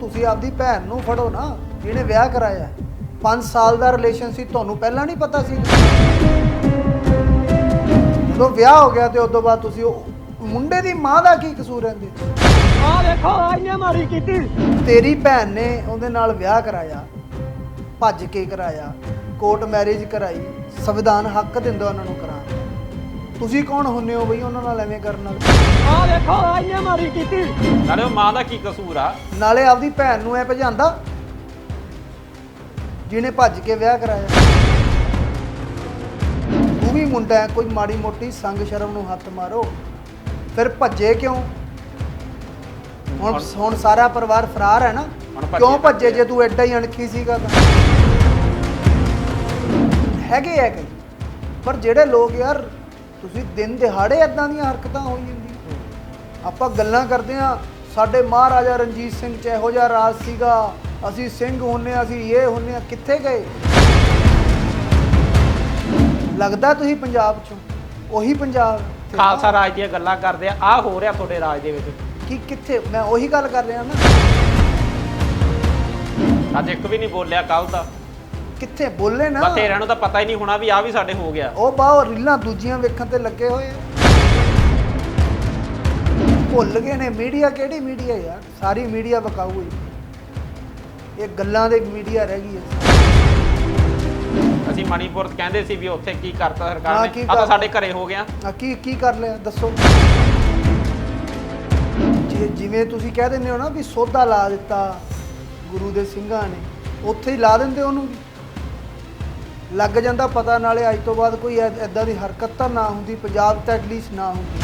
ਤੁਸੀਂ ਆਪਦੀ ਭੈਣ ਨੂੰ ਫੜੋ ਨਾ ਜਿਹਨੇ ਵਿਆਹ ਕਰਾਇਆ। 5 ਸਾਲ ਦਾ ਰਿਲੇਸ਼ਨ ਸੀ ਤੁਹਾਨੂੰ ਪਹਿਲਾਂ ਨਹੀਂ ਪਤਾ ਸੀ। ਜਦੋਂ ਵਿਆਹ ਹੋ ਗਿਆ ਤੇ ਉਸ ਤੋਂ ਬਾਅਦ ਤੁਸੀਂ ਉਹ ਮੁੰਡੇ ਦੀ ਮਾਂ ਦਾ ਕੀ ਕਸੂਰ ਰਹਿੰਦੇ? ਆ ਦੇਖੋ ਆਈਨੇ ਮਾਰੀ ਕੀਤੀ। ਤੇਰੀ ਭੈਣ ਨੇ ਉਹਦੇ ਨਾਲ ਵਿਆਹ ਕਰਾਇਆ ਭੱਜ ਕੇ ਕਰਾਇਆ ਕੋਰਟ ਮੈਰਿਜ ਕਰਾਈ ਸੰਵਿਧਾਨ ਹੱਕ ਦਿੰਦਾ ਉਹਨਾਂ ਨੂੰ ਦਾ ਤੁਸੀਂ ਕੌਣ ਹੁੰਨੇ ਹੋ ਬਈ ਉਹਨਾਂ ਨਾਲ ਐਵੇਂ ਕਰਨ ਵਾਲੇ? ਆ ਦੇਖੋ ਆਈਨੇ ਮਾਰੀ ਕੀਤੀ। ਨਾਲੇ ਉਹ ਮਾਂ ਦਾ ਕੀ ਕਸੂਰ ਆ? ਨਾਲੇ ਆਪਦੀ ਭੈਣ ਨੂੰ ਐ ਭਜਾਂਦਾ ਜਿਹਨੇ ਭੱਜ ਕੇ ਵਿਆਹ ਕਰਾਇਆ। ਤੂੰ ਵੀ ਮੁੰਡਾ ਹੈ ਕੋਈ ਮਾੜੀ ਮੋਟੀ ਸੰਗ ਸ਼ਰਮ ਨੂੰ ਹੱਥ ਮਾਰੋ। ਫਿਰ ਭੱਜੇ ਕਿਉਂ? ਹੁਣ ਹੁਣ ਸਾਰਾ ਪਰਿਵਾਰ ਫਰਾਰ ਹੈ ਨਾ? ਹੁਣ ਭੱਜੇ ਕਿਉਂ ਭੱਜੇ। ਜੇ ਤੂੰ ਐਡਾ ਹੀ ਅਣਖੀ ਸੀਗਾ ਤਾਂ। ਹੈਗੇ ਹੈ ਕਈ ਪਰ ਜਿਹੜੇ ਲੋਕ ਯਾਰ ਤੁਸੀਂ ਦਿਨ ਦਿਹਾੜੇ ਐਦਾਂ ਦੀਆਂ ਹਰਕਤਾਂ ਹੋਈ ਜਾਂਦੀਆਂ। ਆਪਾਂ ਗੱਲਾਂ ਕਰਦੇ ਆ ਸਾਡੇ ਮਹਾਰਾਜਾ ਰਣਜੀਤ ਸਿੰਘ ਚ ਇਹੋ ਜਿਹਾ ਰਾਜ ਸੀਗਾ ਅਸੀਂ ਸਿੰਘ ਹੁੰਨੇ ਆ, ਅਸੀਂ ਇਹ ਹੁੰਨੇ ਆ ਕਿੱਥੇ ਗਏ? ਲੱਗਦਾ ਤੁਸੀਂ ਪੰਜਾਬ ਚੋਂ ਉਹੀ ਪੰਜਾਬ। ਖਾਲਸਾ ਰਾਜ ਦੀਆਂ ਗੱਲਾਂ ਕਰਦੇ ਆ ਆ ਹੋ ਰਿਹਾ ਤੁਹਾਡੇ ਰਾਜ ਦੇ ਵਿੱਚ। ਕੀ ਕਿੱਥੇ ਮੈਂ ਉਹੀ ਗੱਲ ਕਰ ਰਿਹਾ ਨਾ। ਅੱਜ ਇੱਕ ਵੀ ਨਹੀਂ ਬੋਲਿਆ ਕੱਲ ਦਾ। ਕਿੱਥੇ ਬੋਲੇ ਨਾ? ਬਥੇਰਿਆਂ ਨੂੰ ਤਾਂ ਪਤਾ ਹੀ ਨਹੀਂ ਹੋਣਾ ਵੀ ਆ ਵੀ ਸਾਡੇ ਹੋ ਗਿਆ। ਉਹ ਬਾਹਰ ਰੀਲਾਂ ਦੂਜੀਆਂ ਵੇਖਣ ਤੇ ਲੱਗੇ ਹੋਏ ਆ। ਭੁੱਲ ਗਏ ਨੇ ਮੀਡੀਆ ਕਿਹੜੀ ਮੀਡੀਆ ਯਾਰ? ਸਾਰੀ ਮੀਡੀਆ ਬਕਾਊ ਹੋਈ ਇਹ ਗੱਲਾਂ ਦੇ ਮੀਡੀਆ ਰਹਿ ਗਈ ਹੈ ਅਸੀਂ ਮਣੀਪੁਰ ਕਹਿੰਦੇ ਸੀ ਵੀ ਉੱਥੇ ਕੀ ਕਰਤਾ ਸਰਕਾਰ ਹਾਂ, ਨੇ। ਆ ਤਾਂ ਕਰਤਾ? ਸਾਡੇ ਘਰੇ ਹੋ ਗਿਆ। ਆ ਕੀ ਕੀ ਕਰ ਲਿਆ? ਦੱਸੋ। ਜੇ ਜਿਵੇਂ ਤੁਸੀਂ ਕਹਿ ਦਿੰਦੇ ਹੋ ਨਾ ਵੀ ਸੋਧਾ ਲਾ ਦਿੱਤਾ ਗੁਰੂ ਦੇ ਸਿੰਘਾਂ ਨੇ ਉੱਥੇ ਹੀ ਲਾ ਦਿੰਦੇ ਉਹਨੂੰ ਲੱਗ ਜਾਂਦਾ ਪਤਾ ਨਾਲੇ ਅੱਜ ਤੋਂ ਬਾਅਦ ਕੋਈ ਐਦਾਂ ਦੀ ਹਰਕਤ ਤਾਂ ਨਾ ਹੁੰਦੀ ਪੰਜਾਬ 'ਚ ਐਟਲੀਸਟ ਨਾ ਹੁੰਦੀ।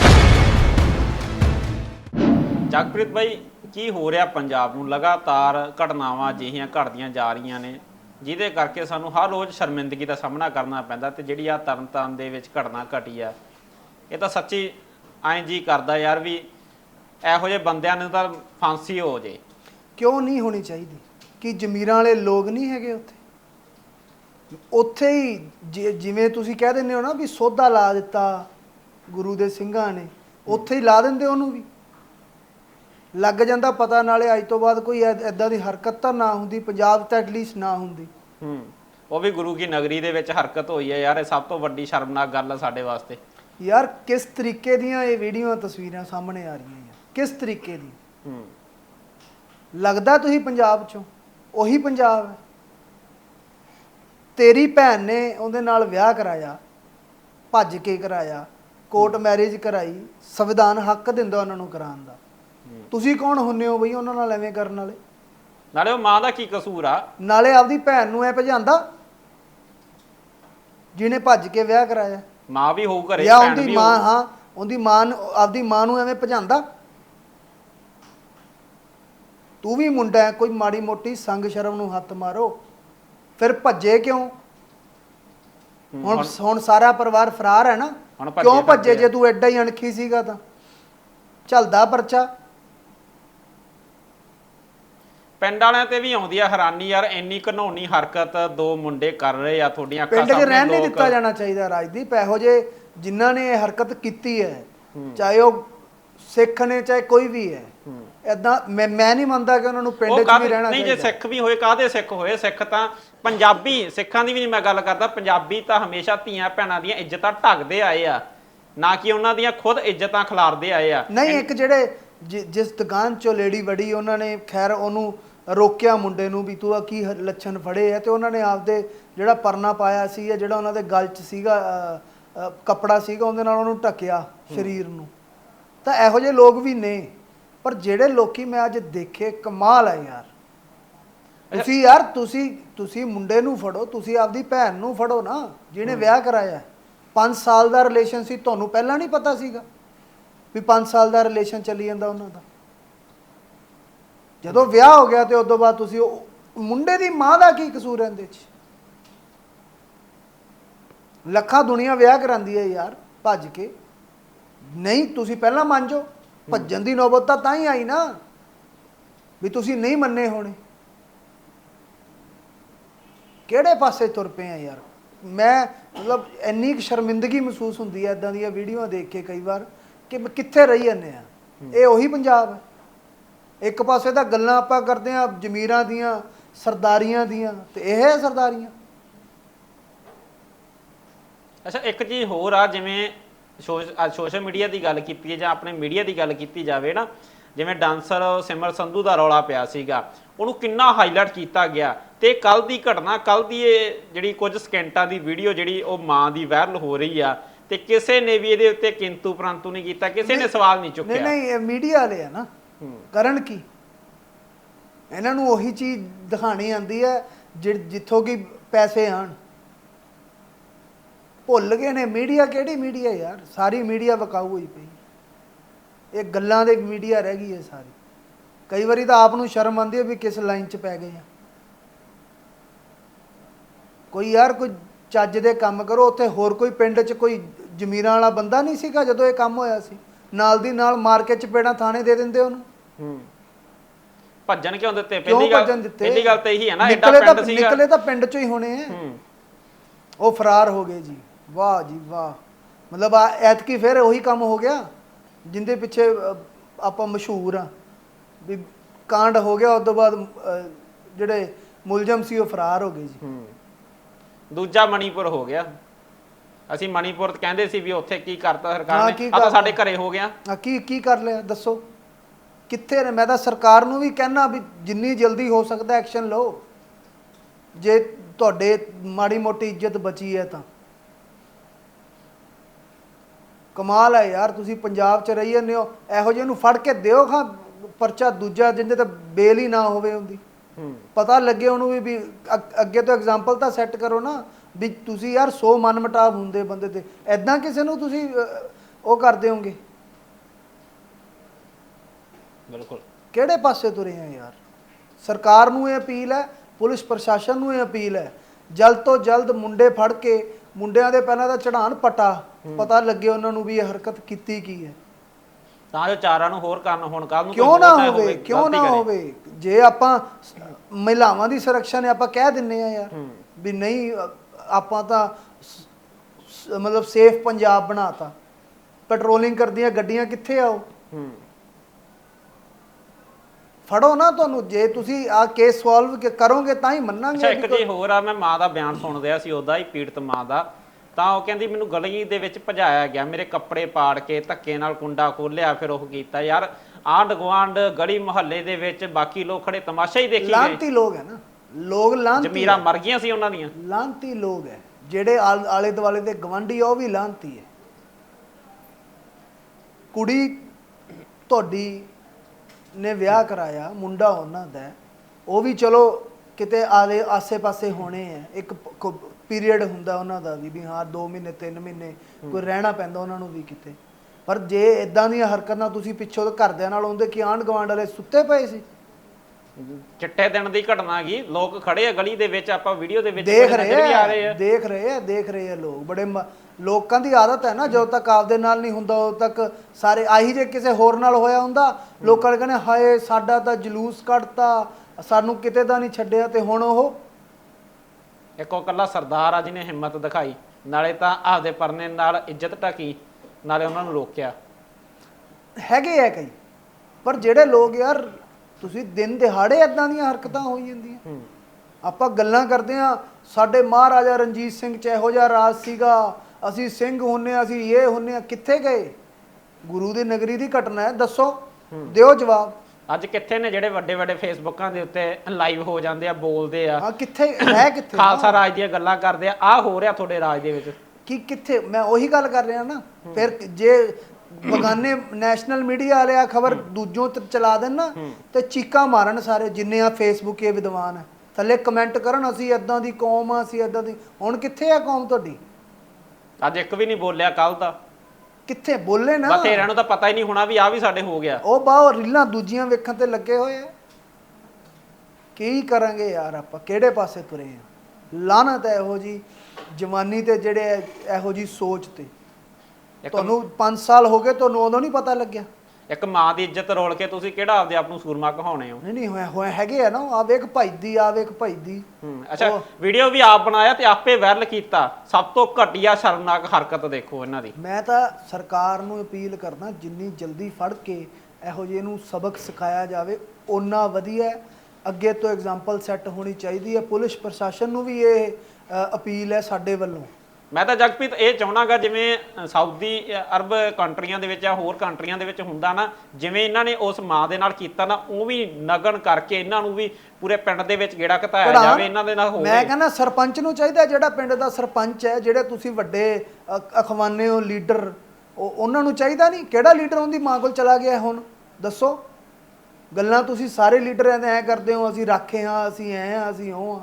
ਜਗਪ੍ਰੀਤ ਭਾਈ ਕੀ ਹੋ ਰਿਹਾ ਪੰਜਾਬ ਨੂੰ? ਲਗਾਤਾਰ ਘਟਨਾਵਾਂ ਅਜਿਹੀਆਂ ਘਟਦੀਆਂ ਜਾ ਰਹੀਆਂ ਨੇ ਜਿਹਦੇ ਕਰਕੇ ਸਾਨੂੰ ਹਰ ਰੋਜ਼ ਸ਼ਰਮਿੰਦਗੀ ਦਾ ਸਾਹਮਣਾ ਕਰਨਾ ਪੈਂਦਾ ਤੇ ਜਿਹੜੀ ਆ ਤਰਨਤਾਰਨ ਦੇ ਵਿੱਚ ਘਟਨਾ ਘਟੀ ਆ ਇਹ ਤਾਂ ਸੱਚੀ ਐਂ ਜੀ ਕਰਦਾ ਯਾਰ ਵੀ ਇਹੋ ਜਿਹੇ ਬੰਦਿਆਂ ਨੂੰ ਤਾਂ ਫਾਂਸੀ ਹੋ ਜੇ। ਕਿਉਂ ਨਹੀਂ ਹੋਣੀ ਚਾਹੀਦੀ? ਕਿ ਜ਼ਮੀਰਾਂ ਵਾਲੇ ਲੋਕ ਨਹੀਂ ਹੈਗੇ ਉੱਥੇ? ਉੱਥੇ ਹੀ ਜਿ- ਜਿਵੇਂ ਤੁਸੀਂ ਕਹਿ ਦਿੰਦੇ ਹੋ ਨਾ ਵੀ ਸੋਧਾ ਲਾ ਦਿੱਤਾ ਗੁਰੂ ਦੇ ਸਿੰਘਾਂ ਨੇ ਉੱਥੇ ਹੀ ਲਾ ਦਿੰਦੇ ਉਹਨੂੰ ਵੀ। ਲੱਗ ਜਾਂਦਾ ਪਤਾ ਨਾਲੇ ਅੱਜ ਤੋਂ ਬਾਅਦ ਕੋਈ ਐਦਾਂ ਦੀ ਹਰਕਤ ਤਾਂ ਨਾ ਹੁੰਦੀ ਪੰਜਾਬ 'ਚ ਐਟਲੀਸਟ ਨਾ ਹੁੰਦੀ। ਹੂੰ ਉਹ ਵੀ ਗੁਰੂ ਕੀ ਨਗਰੀ ਦੇ ਵਿੱਚ ਹਰਕਤ ਹੋਈ ਹੈ ਯਾਰ ਇਹ ਸਭ ਤੋਂ ਵੱਡੀ ਸ਼ਰਮਨਾਕ ਗੱਲ ਆ ਸਾਡੇ ਵਾਸਤੇ। ਯਾਰ ਕਿਸ ਤਰੀਕੇ ਦੀਆਂ ਇਹ ਵੀਡੀਓ ਤਸਵੀਰਾਂ ਸਾਹਮਣੇ ਆ ਰਹੀਆਂ ਯਾਰ ਕਿਸ ਤਰੀਕੇ ਦੀ ਹੂੰ। ਲੱਗਦਾ ਤੁਸੀਂ ਪੰਜਾਬ ਚੋਂ ਉਹੀ ਪੰਜਾਬ ਹੈ। ਤੇਰੀ ਭੈਣ ਨੇ ਉਹਦੇ ਨਾਲ ਵਿਆਹ ਕਰਾਇਆ ਭੱਜ ਕੇ ਕਰਾਇਆ ਕੋਰਟ ਮੈਰਿਜ ਕਰਾਈ ਸੰਵਿਧਾਨ ਹੱਕ ਦਿੰਦਾ ਉਹਨਾਂ ਨੂੰ ਕਰਾਉਣ ਦਾ। ਤੁਸੀਂ ਕੌਣ ਹੁੰਨੇ ਹੋ ਬਈ ਉਹਨਾਂ ਨਾਲ ਐਵੇਂ ਕਰਨ ਵਾਲੇ? ਨਾਲੇ ਉਹ ਮਾਂ ਦਾ ਕੀ ਕਸੂਰ ਆ? ਨਾਲੇ ਆਪਦੀ ਭੈਣ ਨੂੰ ਐ ਭਜਾਂਦਾ ਜਿਹਨੇ ਭੱਜ ਕੇ ਵਿਆਹ ਕਰਾਇਆ। ਮਾਂ ਵੀ ਹੋਊ ਘਰੇ ਜਾਂ ਭੈਣ ਉਹਦੀ ਵੀ ਮਾਂ ਹੋਊ। ਹਾਂ ਉਹਦੀ ਮਾਂ ਨੂੰ ਆਪਦੀ ਮਾਂ ਨੂੰ ਐਵੇਂ ਭਜਾਂਦਾ ਤੂੰ ਵੀ ਮੁੰਡਾ ਹੈ ਕੋਈ ਮਾੜੀ ਮੋਟੀ ਸੰਗ ਸ਼ਰਮ ਨੂੰ ਹੱਥ ਮਾਰੋ। ਫਿਰ ਭੱਜੇ ਕਿਉਂ? ਹੁਣ ਹੁਣ ਸਾਰਾ ਪਰਿਵਾਰ ਫਰਾਰ ਹੈ ਨਾ। ਹੁਣ ਭੱਜੇ ਕਿਉਂ ਭੱਜੇ? ਜੇ ਤੂੰ ਐਡਾ ਹੀ ਅਣਖੀ ਸੀਗਾ ਤਾਂ। ਚੱਲਦਾ ਪਰਚਾ। ਪਿੰਡ ਵਾਲਿਆਂ ਤੇ ਵੀ ਆਉਂਦੀ ਆ ਹੈਰਾਨੀ ਯਾਰ ਇੰਨੀ ਘਨੌਣੀ ਹਰਕਤ ਦੋ ਮੁੰਡੇ ਕਰ ਰਹੇ ਆ ਤੁਹਾਡੀਆਂ ਅੱਖਾਂ ਪਿੰਡ 'ਚ ਰਹਿਣ ਨਹੀਂ ਲੋਕ- ਦਿੱਤਾ ਜਾਣਾ ਚਾਹੀਦਾ ਰਾਜਦੀਪ ਇਹੋ ਜੇ ਜਿਨ੍ਹਾਂ ਨੇ ਇਹ ਹਰਕਤ ਕੀਤੀ ਹੈ। ਚਾਹੇ ਉਹ ਸਿੱਖ ਨੇ ਚਾਹੇ ਕੋਈ ਵੀ ਹੈ। ਹੂੰ। ਐਦਾਂ ਮੈਂ ਮੈਂ ਨਹੀਂ ਮੰਨਦਾ ਕਿ ਉਹਨਾਂ ਨੂੰ ਪਿੰਡ 'ਚ ਵੀ ਕਾਹਦੇ ਰਹਿਣਾ ਨਹੀਂ ਜੇ ਚਾਹੀਦਾ। ਸਿੱਖ ਵੀ ਹੋਏ ਕਾਹਦੇ ਸਿੱਖ ਹੋਏ? ਸਿੱਖ ਤਾਂ ਪੰਜਾਬੀ ਸਿੱਖਾਂ ਦੀ ਵੀ ਨਹੀਂ ਮੈਂ ਗੱਲ ਕਰਦਾ ਪੰਜਾਬੀ ਤਾਂ ਹਮੇਸ਼ਾ ਧੀਆਂ ਭੈਣਾਂ ਦੀਆਂ ਇੱਜ਼ਤਾਂ ਢੱਕਦੇ ਆਏ ਆ। ਨਾ ਕਿ ਉਹਨਾਂ ਦੀਆਂ ਖੁਦ ਇੱਜ਼ਤਾਂ ਖਿਲਾਰਦੇ ਆਏ ਆ। ਨਹੀਂ ਇੱਕ ਜਿਹੜੇ ਜਿ- ਜਿਸ ਦੁਕਾਨ ਚੋਂ ਲੇਡੀ ਵੜੀ ਉਹਨਾਂ ਨੇ ਖੈਰ ਉਹਨੂੰ ਰੋਕਿਆ ਮੁੰਡੇ ਨੂੰ ਵੀ ਤੂੰ ਆ ਕੀ ਹ- ਲੱਛਣ ਫੜੇ ਆ ਤੇ ਉਹਨਾਂ ਨੇ ਆਪਦੇ ਜਿਹੜਾ ਪਰਨਾ ਪਾਇਆ ਸੀ ਜਾਂ ਜਿਹੜਾ ਉਹਨਾਂ ਦੇ ਗਲ 'ਚ ਸੀਗਾ ਅ, ਅ, ਕੱਪੜਾ ਸੀਗਾ ਉਹਦੇ ਨਾਲ ਉਹਨੂੰ ਢੱਕਿਆ ਸਰੀਰ ਨੂੰ। ਤਾਂ ਇਹੋ ਜਿਹੇ ਲੋਕ ਵੀ ਨੇ। ਪਰ ਜਿਹੜੇ ਲੋਕੀ ਮੈਂ ਅੱਜ ਦੇਖੇ ਕਮਾਲ ਹੈ ਯਾਰ। ਤੁਸੀਂ ਯਾਰ ਤੁਸੀਂ ਤੁਸੀਂ ਮੁੰਡੇ ਨੂੰ ਫੜੋ ਤੁਸੀਂ ਆਪਦੀ ਭੈਣ ਨੂੰ ਫੜੋ ਨਾ ਜਿਹਨੇ ਵਿਆਹ ਕਰਾਇਆ 5 ਸਾਲ ਦਾ ਰਿਲੇਸ਼ਨ ਸੀ ਤੁਹਾਨੂੰ ਪਹਿਲਾਂ ਨਹੀਂ ਪਤਾ ਸੀਗਾ ਵੀ 5 ਸਾਲ ਦਾ ਰਿਲੇਸ਼ਨ ਚੱਲੀ ਜਾਂਦਾ ਉਹਨਾਂ ਦਾ। ਜਦੋਂ ਵਿਆਹ ਹੋ ਗਿਆ ਤੇ ਉਸ ਤੋਂ ਬਾਅਦ ਤੁਸੀਂ ਉਹ ਮੁੰਡੇ ਦੀ ਮਾਂ ਦਾ ਕੀ ਕਸੂਰ ਰਹਿੰਦੇ ਚ? ਲੱਖਾਂ ਦੁਨੀਆ ਵਿਆਹ ਕਰਾਂਦੀ ਹੈ ਯਾਰ ਭੱਜ ਕੇ। ਨਹੀਂ ਤੁਸੀਂ ਪਹਿਲਾਂ ਮੰਨ ਜਾਓ। ਭੱਜਣ ਦੀ ਨੌਬਤ ਤਾਂ ਤਾਂ ਹੀ ਆਈ ਨਾ ਵੀ ਤੁਸੀਂ ਨਹੀਂ ਮੰਨੇ ਹੋਣੇ। ਕਿਹੜੇ ਪਾਸੇ ਤੁਰ ਪਏ ਆ ਯਾਰ? ਮੈਂ ਮਤਲਬ ਇੰਨੀ ਕੁ ਸ਼ਰਮਿੰਦਗੀ ਮਹਿਸੂਸ ਹੁੰਦੀ ਹੈ ਇਦਾਂ ਦੀਆਂ ਵੀਡੀਓਆਂ ਦੇਖ ਕੇ ਕਈ ਵਾਰ ਕਿ ਮੈਂ ਕਿੱਥੇ ਰਹੀ ਜਾਂਦੇ ਆ। ਇਹ ਉਹੀ ਪੰਜਾਬ ਹੈ। ਇੱਕ ਪਾਸੇ ਤਾਂ ਗੱਲਾਂ ਆਪਾਂ ਕਰਦੇ ਆ ਜ਼ਮੀਰਾਂ ਦੀਆਂ ਸਰਦਾਰੀਆਂ ਦੀਆਂ ਤੇ ਇਹ ਹੈ ਸਰਦਾਰੀਆਂ। ਅੱਛਾ ਇੱਕ ਚੀਜ਼ ਹੋਰ ਆ ਜਿਵੇਂ ਸੋਸ਼ਲ ਮੀਡੀਆ ਦੀ ਗੱਲ ਕੀਤੀ ਹੈ ਜਾਂ ਆਪਣੇ ਮੀਡੀਆ ਦੀ ਗੱਲ ਕੀਤੀ ਜਾਵੇ ਨਾ ਜਿਵੇਂ ਡਾਂਸਰ ਸਿਮਰ ਸੰਧੂ ਦਾ ਰੌਲਾ ਪਿਆ ਸੀਗਾ ਉਹਨੂੰ ਕਿੰਨਾ ਹਾਈਲਾਈਟ ਕੀਤਾ ਗਿਆ ਤੇ ਕੱਲ ਦੀ ਘਟਨਾ ਕੱਲ ਦੀ ਇਹ ਜਿਹੜੀ ਕੁਝ ਸਕਿੰਟਾਂ ਦੀ ਵੀਡੀਓ ਜਿਹੜੀ ਉਹ ਮਾਂ ਦੀ ਵਾਇਰਲ ਹੋ ਰਹੀ ਆ ਤੇ ਕਿਸੇ ਨੇ ਵੀ ਇਹਦੇ ਉੱਤੇ ਕਿੰਤੂ ਪ੍ਰੰਤੂ ਨਹੀਂ ਕੀਤਾ ਕਿਸੇ ਨੇ ਸਵਾਲ ਨਹੀਂ ਨਹੀਂ ਚੁੱਕਿਆ। ਨਹੀਂ ਇਹ ਮੀਡੀਆ ਵਾਲੇ ਆ ਨਾ। ਕਰਨ ਕੀ? ਇਹਨਾਂ ਨੂੰ ਉਹੀ ਚੀਜ਼ ਦਿਖਾਣੀ ਆਂਦੀ ਹੈ ਜਿੱਥੋਂ ਕਿ ਪੈਸੇ ਆਣ ਭੁੱਲ ਗਏ ਨੇ। ਮੀਡੀਆ ਕਿਹੜੀ ਮੀਡੀਆ ਯਾਰ? ਸਾਰੀ ਮੀਡੀਆ ਵਕਾਊ ਹੋਈ ਪਈ। ਇਹ ਗੱਲਾਂ ਦੇ ਮੀਡੀਆ ਰਹਿ ਗਈ ਹੈ ਸਾਰੀ। ਕਈ ਵਾਰੀ ਤਾਂ ਆਪ ਨੂੰ ਸ਼ਰਮ ਆਉਂਦੀ ਹੈ ਵੀ ਕਿਸ ਲਾਈਨ 'ਚ ਪੈ ਗਏ ਆ। ਕੋਈ ਯਾਰ ਕੋਈ ਚੱਜ ਦੇ ਕੰਮ ਕਰੋ। ਉੱਥੇ ਹੋਰ ਕੋਈ ਪਿੰਡ 'ਚ ਕੋਈ ਜ਼ਮੀਰਾਂ ਵਾਲਾ ਬੰਦਾ ਨਹੀਂ ਸੀਗਾ ਜਦੋਂ ਇਹ ਕੰਮ ਹੋਇਆ ਸੀ। ਨਾਲ ਦੀ ਨਾਲ ਮਾਰ ਕੇ ਚਪੇੜਾਂ ਥਾਣੇ ਦੇ ਦਿੰਦੇ ਉਹਨੂੰ। ਹੂੰ। ਭੱਜਣ ਕਿਉਂ ਦਿੱਤੇ? ਪਹਿਲੀ ਗੱਲ ਭੱਜਣ ਦਿੱਤੇ? ਪਹਿਲੀ ਗੱਲ ਤਾਂ ਇਹੀ ਹੈ ਨਾ ਐਡਾ ਪਿੰਡ ਸੀਗਾ। ਨਿਕਲੇ ਤਾਂ ਪਿੰਡ 'ਚੋਂ ਹੀ ਹੋਣੇ ਆ। ਹੂੰ। ਉਹ ਫਰਾਰ ਹੋ ਗਏ ਜੀ। ਵਾਹ ਜੀ ਵਾਹ। ਮਤਲਬ ਆ ਐਤਕੀ ਫਿਰ ਉਹੀ ਕੰਮ ਹੋ ਗਿਆ ਜਿੰਦੇ ਪਿੱਛੇ ਅ, ਆਪਾਂ ਮਸ਼ਹੂਰ ਆ। ਵੀ ਕਾਂਡ ਹੋ ਗਿਆ ਉਸ ਤੋਂ ਬਾਅਦ ਅ, ਜਿਹੜੇ ਮੁਲਜ਼ਮ ਸੀ ਉਹ ਫਰਾਰ ਹੋ ਗਏ ਜੀ। ਹੂੰ। ਦੂਜਾ ਮਣੀਪੁਰ ਹੋ ਗਿਆ। ਅਸੀਂ ਮਣੀਪੁਰ ਕਹਿੰਦੇ ਸੀ ਵੀ ਉੱਥੇ ਕੀ ਕਰਤਾ ਸਰਕਾਰ ਨੇ? ਆ ਤਾਂ ਕਰਤਾ? ਸਾਡੇ ਘਰੇ ਹੋ ਗਿਆ। ਆ ਕੀ ਕੀ ਕਰ ਲਿਆ? ਦੱਸੋ। ਕਿੱਥੇ ਨੇ? ਮੈਂ ਤਾਂ ਸਰਕਾਰ ਨੂੰ ਵੀ ਕਹਿਣਾ ਵੀ ਜਿੰਨੀ ਜਲਦੀ ਹੋ ਸਕਦਾ ਐਕਸ਼ਨ ਲਓ। ਜੇ ਤੁਹਾਡੇ ਮਾੜੀ ਮੋਟੀ ਇੱਜ਼ਤ ਬਚੀ ਹੈ ਤਾਂ। ਕਮਾਲ ਹੈ ਯਾਰ ਤੁਸੀਂ ਪੰਜਾਬ 'ਚ ਰਹੀ ਜਾਂਦੇ ਹੋ ਇਹੋ ਜਿਹੇ ਨੂੰ ਫੜ ਕੇ ਦਿਓ ਖਾਂ ਪਰਚਾ ਦੂਜਾ ਜਿੰਦੇ ਤਾਂ ਬੇਲ ਹੀ ਨਾ ਹੋਵੇ ਉਹਦੀ। ਹੂੰ। ਪਤਾ ਲੱਗੇ ਉਹਨੂੰ ਵੀ ਵੀ ਅੱਗ- ਤੋਂ ਐਗਜ਼ਾਮਪਲ ਤਾਂ ਸੈੱਟ ਕਰੋ ਨਾ ਵੀ ਤੁਸੀਂ ਯਾਰ 100 ਮਨਮਟਾਵ ਹੁੰਦੇ ਬੰਦੇ ਤੇ। ਐਦਾਂ ਕਿਸੇ ਨੂੰ ਤੁਸੀਂ ਉਹ ਕਰਦੇ ਹੋਗੇ ਬਿਲਕੁਲ। ਕਿਹੜੇ ਪਾਸੇ ਤੁਰੇ ਆ ਯਾਰ? ਸਰਕਾਰ ਨੂੰ ਇਹ ਅਪੀਲ ਹੈ ਪੁਲਿਸ ਪ੍ਰਸ਼ਾਸਨ ਨੂੰ ਇਹ ਅਪੀਲ ਹੈ ਜਲਦ ਤੋਂ ਜਲਦ ਮੁੰਡੇ ਫੜ ਕੇ ਮੁੰਡਿਆਂ ਦੇ ਪਹਿਲਾਂ ਤਾਂ ਚੜਾਣ ਪਟਾ। ਪਤਾ ਲੱਗੇ ਉਹਨਾਂ ਨੂੰ ਵੀ ਇਹ ਹਰਕਤ ਕੀਤੀ ਕੀ ਹੈ। ਤਾਂ ਜੋ ਚਾਰਾਂ ਨੂੰ ਹੋਰ ਕਰਨ ਹੁਣ ਕੱਲ ਨੂੰ ਕੋਈ ਕਿਉਂ ਨਾ ਹੋਰ ਹੋਵੇ ਕਿਉਂ ਗਲਤੀ ਨਾ ਕਰੇ। ਹੋਵੇ। ਜੇ ਆਪਾਂ ਸ- ਮਹਿਲਾਵਾਂ ਦੀ ਸੁਰੱਖਿਆ ਨੇ ਆਪਾਂ ਕਹਿ ਦਿੰਨੇ ਆ ਯਾਰ ਹੂੰ। ਵੀ ਨਹੀਂ ਅ, ਆਪਾਂ ਤਾਂ ਸ- ਸ- ਮਤਲਬ ਸੇਫ ਪੰਜਾਬ ਬਣਾਤਾ। ਪੈਟਰੋਲਿੰਗ ਕਰਦੀਆਂ ਗੱਡੀਆਂ ਕਿੱਥੇ ਆਓ ਹੂੰ। ਫੜੋ ਨਾ ਤੁਹਾਨੂੰ ਜੇ ਤੁਸੀਂ ਆ ਕੇਸ ਸੋਲਵ ਕਰੋਗੇ ਤਾਂ ਹੀ ਮੰਨਾਂਗੇ ਅੱਛਾ ਇੱਕ ਜੀ ਹੋਰ ਆ ਮੈਂ ਮਾਂ ਦਾ ਬਿਆਨ ਸੁਣ ਰਿਹਾ ਸੀ ਉਹਦਾ ਹੀ ਪੀੜਤ ਮਾਂ ਦਾ ਤਾਂ ਉਹ ਕਹਿੰਦੀ ਮੈਨੂੰ ਗਲੀ ਦੇ ਵਿੱਚ ਭਜਾਇਆ ਗਿਆ। ਮੇਰੇ ਕੱਪੜੇ ਪਾੜ ਕੇ ਧੱਕੇ ਨਾਲ ਕੁੰਡਾ ਖੋਲਿਆ ਫਿਰ ਉਹ ਕੀਤਾ ਯਾਰ ਆਂਢ ਗੁਆਂਢ ਗਲੀ ਮੁਹੱਲੇ ਦੇ ਵਿੱਚ ਬਾਕੀ ਲੋਕ ਖੜੇ ਤਮਾਸ਼ਾ ਹੀ ਦੇਖੀ ਗਏ। ਲਾਂਤੀ ਲੋਕ ਹੈ ਨਾ। ਲੋਕ ਲਾਂਤੀ ਜ਼ਮੀਰਾਂ ਮਰ ਗਈਆਂ ਸੀ ਉਹਨਾਂ ਦੀਆਂ। ਲਾਂਤੀ ਲੋਕ ਹੈ। ਜਿਹੜੇ ਆਲ- ਆਲੇ ਦੁਆਲੇ ਦੇ ਗਵੰਡੀ ਉਹ ਵੀ ਲਾਂਤੀ ਹੈ। ਕੁੜੀ ਤੁਹਾਡੀ ਨੇ ਵਿਆਹ ਕਰਾਇਆ ਮੁੰਡਾ ਉਹਨਾਂ ਦਾ ਹੈ। ਉਹ ਵੀ ਚਲੋ ਕਿਤੇ ਆਲੇ ਆਸੇ-ਪਾਸੇ ਹੋਣੇ ਹੈ। ਇੱਕ ਪੀਰੀਅਡ ਹੁੰਦਾ ਉਹਨਾਂ ਦਾ ਵੀ ਵੀ ਹਾਂ 2 ਮਹੀਨੇ 3 ਮਹੀਨੇ ਕੋਈ ਰਹਿਣਾ ਪੈਂਦਾ ਉਹਨਾਂ ਨੂੰ ਵੀ ਕਿਤੇ। ਪਰ ਜੇ ਇਦਾਂ ਦੀਆਂ ਹਰਕਤਾਂ ਤੁਸੀਂ ਪਿੱਛੋਂ ਦੇ ਘਰਦਿਆਂ ਨਾਲ ਆਉਂਦੇ ਕਿ ਆਂਢ ਗੁਆਂਢ ਵਾਲੇ ਸੁੱਤੇ ਪਏ ਸੀ? ਚਿੱਟੇ ਦਿਨ ਦੀ ਘਟਨਾ ਗਈ ਲੋਕ ਖੜੇ ਆ ਗਲੀ ਦੇ ਵਿੱਚ ਆਪਾਂ ਵੀਡੀਓ ਦੇ ਵਿੱਚ ਦੇਖ ਰਹੇ ਆ ਰਹੇ ਆ। ਆ ਦੇਖ ਰਹੇ ਆ ਦੇਖ ਰਹੇ ਆ ਲੋਕ। ਬੜੇ ਲੋਕਾਂ ਦੀ ਆਦਤ ਹੈ ਨਾ ਜਦੋਂ ਤੱਕ ਆਪਦੇ ਨਾਲ ਨਹੀਂ ਹੁੰਦਾ ਉਦੋਂ ਤੱਕ ਸਾਰੇ ਆਹੀ ਜੇ ਕਿਸੇ ਹੋਰ ਨਾਲ ਹੋਇਆ ਹੁੰਦਾ ਲੋਕਾਂ ਨੇ ਕਹਿੰਦੇ ਹਾਏ ਸਾਡਾ ਤਾਂ ਜਲੂਸ ਕੱਢਤਾ ਸਾਨੂੰ ਕਿਤੇ ਦਾ ਨਹੀਂ ਛੱਡਿਆ। ਤੇ ਹੁਣ ਉਹ ਇੱਕ ਉਹ ਕੱਲਾ ਸਰਦਾਰ ਆ ਜਿਹਨੇ ਹਿੰਮਤ ਦਿਖਾਈ ਨਾਲੇ ਤਾਂ ਆਪਦੇ ਪਰਨੇ ਨਾਲ ਇੱਜ਼ਤ ਢਕੀ ਨਾਲੇ ਉਹਨਾਂ ਨੂੰ ਰੋਕਿਆ। ਹੈਗੇ ਆ ਕਈ ਪਰ ਜਿਹੜੇ ਲੋਕ ਯਾਰ ਤੁਸੀਂ ਦਿਨ ਦਿਹਾੜੇ ਇਦਾਂ ਦੀਆਂ ਹਰਕਤਾਂ ਹੋਈ ਜਾਂਦੀਆਂ। ਆਪਾਂ ਗੱਲਾਂ ਕਰਦੇ ਆ ਸਾਡੇ ਮਹਾਰਾਜਾ ਰਣਜੀਤ ਸਿੰਘ ਚ ਇਹੋ ਜਿਹਾ ਰਾਜ ਸੀਗਾ ਅਸੀਂ ਸਿੰਘ ਹੁੰਨੇ ਆ ਅਸੀਂ ਇਹ ਹੁੰਨੇ ਆ ਕਿੱਥੇ ਗਏ? ਗੁਰੂ ਦੀ ਨਗਰੀ ਦੀ ਘਟਨਾ ਹੈ ਦੱਸੋ। ਦਿਓ ਜਵਾਬ। ਅੱਜ ਕਿੱਥੇ ਨੇ ਜਿਹੜੇ ਵੱਡੇ ਵੱਡੇ ਫੇਸਬੁੱਕਾਂ ਦੇ ਉੱਤੇ ਲਾਈਵ ਹੋ ਜਾਂਦੇ ਆ ਬੋਲਦੇ ਆ। ਹਾਂ ਕਿੱਥੇ ਹੈ ਕਿੱਥੇ ਖਾਲਸਾ ਰਾਜ ਦੀਆਂ ਗੱਲਾਂ ਕਰਦੇ ਆ। ਆ ਹੋ ਰਿਹਾ ਤੁਹਾਡੇ ਰਾਜ ਦੇ ਵਿੱਚ। ਕੀ ਕਿੱਥੇ ਮੈਂ ਉਹੀ ਗੱਲ ਕਰ ਰਿਹਾ ਨਾ। ਫਿਰ ਜੇ ਬਗਾਨੇ ਨੈਸ਼ਨਲ ਮੀਡੀਆ ਵਾਲੇ ਆ ਖਬਰ ਦੂਜੋਂ ਚਲਾ ਦੇਣ ਨਾ ਤੇ ਚੀਕਾਂ ਮਾਰਨ ਸਾਰੇ ਜਿੰਨੇ ਆ ਫੇਸਬੁੱਕ ਇਹ ਵਿਦਵਾਨ ਆ। ਥੱਲੇ ਕਮੈਂਟ ਕਰਨ ਅਸੀਂ ਇਦਾਂ ਦੀ ਕੌਮ ਆ ਅਸੀਂ ਇਦਾਂ ਦੀ ਹੁਣ ਕਿੱਥੇ ਆ ਕੌਮ ਤੁਹਾਡੀ? ਅੱਜ ਇੱਕ ਵੀ ਨਹੀਂ ਬੋਲਿਆ ਕੱਲ ਦਾ ਕਿੱਥੇ ਬੋਲੇ ਨਾ। ਬਥੇਰਿਆਂ ਨੂੰ ਤਾਂ ਪਤਾ ਹੀ ਨਹੀਂ ਹੋਣਾ ਵੀ ਆ ਵੀ ਸਾਡੇ ਹੋ ਗਿਆ। ਉਹ ਬਾਹਰ ਰੀਲਾਂ ਦੂਜੀਆਂ ਵੇਖਣ ਤੇ ਲੱਗੇ ਹੋਏ ਆ। ਕੀ ਕਰਾਂਗੇ ਯਾਰ ਆਪਾਂ? ਕਿਹੜੇ ਪਾਸੇ ਤੁਰੇ ਆ? ਲਾਨਤ ਹੈ ਇਹੋ ਜੀ ਜਵਾਨੀ ਤੇ ਜਿਹੜੇ ਇਹੋ ਜੀ ਸੋਚ ਤੇ। ਤੁਹਾਨੂੰ 5 ਸਾਲ ਹੋ ਗਏ ਤੁਹਾਨੂੰ ਉਦੋਂ ਨਹੀਂ ਪਤਾ ਲੱਗਿਆ। ਇੱਕ ਮਾਂ ਦੀ ਇੱਜ਼ਤ ਰੋਲ ਕੇ ਤੁਸੀਂ ਕਿਹੜਾ ਆਪਦੇ ਆਪ ਨੂੰ ਸੂਰਮਾ ਕਹਾਉਣੇ ਹੋ? ਨਹੀਂ ਨਹੀਂ ਹੋਇਆ ਹੋਇਆ ਹੈਗੇ ਆ ਨਾ ਆ ਵੇਖ ਭਾਈ ਦੀ ਆ ਵੇਖ ਭਾਈ ਦੀ। ਹੂੰ ਅੱਛਾ ਵੀਡੀਓ ਵੀ ਆਪ ਬਣਾਇਆ ਤੇ ਆਪੇ ਵਾਇਰਲ ਕੀਤਾ। ਸਭ ਤੋਂ ਘਟੀਆ ਸ਼ਰਮਨਾਕ ਹਰਕਤ ਦੇਖੋ ਇਹਨਾਂ ਦੀ। ਮੈਂ ਤਾਂ ਸਰਕਾਰ ਨੂੰ ਅਪੀਲ ਕਰਦਾ ਜਿੰਨੀ ਜਲਦੀ ਫੜ ਕੇ ਇਹੋ ਜਿਹੇ ਨੂੰ ਸਬਕ ਸਿਖਾਇਆ ਜਾਵੇ ਓਨਾ ਵਧੀਆ। ਅੱਗੇ ਤੋਂ ਐਗਜ਼ਾਮਪਲ ਸੈੱਟ ਹੋਣੀ ਚਾਹੀਦੀ ਹੈ। ਪੁਲਿਸ ਪ੍ਰਸ਼ਾਸਨ ਨੂੰ ਵੀ ਇਹ ਅਪੀਲ ਹੈ ਸਾਡੇ ਵੱਲੋਂ। ਮੈਂ ਤਾਂ ਜਗਪ੍ਰੀਤ ਇਹ ਚਾਹਣਾਗਾ ਜਿਵੇਂ ਸਾਊਦੀ ਅਰਬ ਕੰਟਰੀਆਂ ਦੇ ਵਿੱਚ ਜਾਂ ਹੋਰ ਕੰਟਰੀਆਂ ਦੇ ਵਿੱਚ ਹੁੰਦਾ ਨਾ ਜਿਵੇਂ ਇਹਨਾਂ ਨੇ ਉਸ ਮਾਂ ਦੇ ਨਾਲ ਕੀਤਾ ਨਾ ਉਹ ਵੀ ਨਗਨ ਕਰਕੇ ਇਹਨਾਂ ਨੂੰ ਵੀ ਪੂਰੇ ਪਿੰਡ ਦੇ ਵਿੱਚ ਗੇੜਾ ਘਤਾਇਆ। ਜਾਵੇ ਇਹਨਾਂ ਦੇ ਨਾਲ ਮੈਂ ਕਹਿੰਦਾ ਸਰਪੰਚ ਨੂੰ ਚਾਹੀਦਾ ਜਿਹੜਾ ਪਿੰਡ ਦਾ ਸਰਪੰਚ ਹੈ ਜਿਹੜੇ ਤੁਸੀਂ ਵੱਡੇ ਅਖਵਾਨੇ ਹੋ ਲੀਡਰ ਉਹ ਉਹਨਾਂ ਨੂੰ ਚਾਹੀਦਾ ਨਹੀਂ? ਕਿਹੜਾ ਲੀਡਰ ਉਹਦੀ ਮਾਂ ਕੋਲ ਚਲਾ ਗਿਆ ਹੁਣ? ਦੱਸੋ। ਗੱਲਾਂ ਤੁਸੀਂ ਸਾਰੇ ਲੀਡਰ ਐਂ ਐ ਕਰਦੇ ਹੋ ਅਸੀਂ ਰਾਖੇ ਹਾਂ ਅਸੀਂ ਐ ਹਾਂ ਅਸੀਂ ਉਹ ਹਾਂ।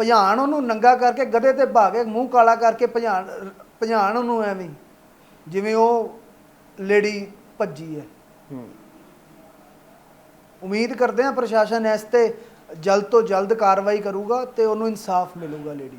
ਭਜਾਣ ਉਹਨੂੰ ਨੰਗਾ ਕਰਕੇ ਗਧੇ ਤੇ ਭਾਗੇ ਮੂੰਹ ਕਾਲਾ ਕਰਕੇ ਭਜਾਣ ਭਜਾਣ ਉਹਨੂੰ ਐਵੇਂ। ਜਿਵੇਂ ਉਹ ਲੇਡੀ ਭੱਜੀ ਹੈ। ਉਮੀਦ ਕਰਦੇ ਹਾਂ ਪ੍ਰਸ਼ਾਸਨ ਇਸ ਤੇ ਜਲਦ ਤੋਂ ਜਲਦ ਕਾਰਵਾਈ ਕਰੂਗਾ ਤੇ ਉਹਨੂੰ ਇਨਸਾਫ ਮਿਲੂਗਾ ਲੇਡੀ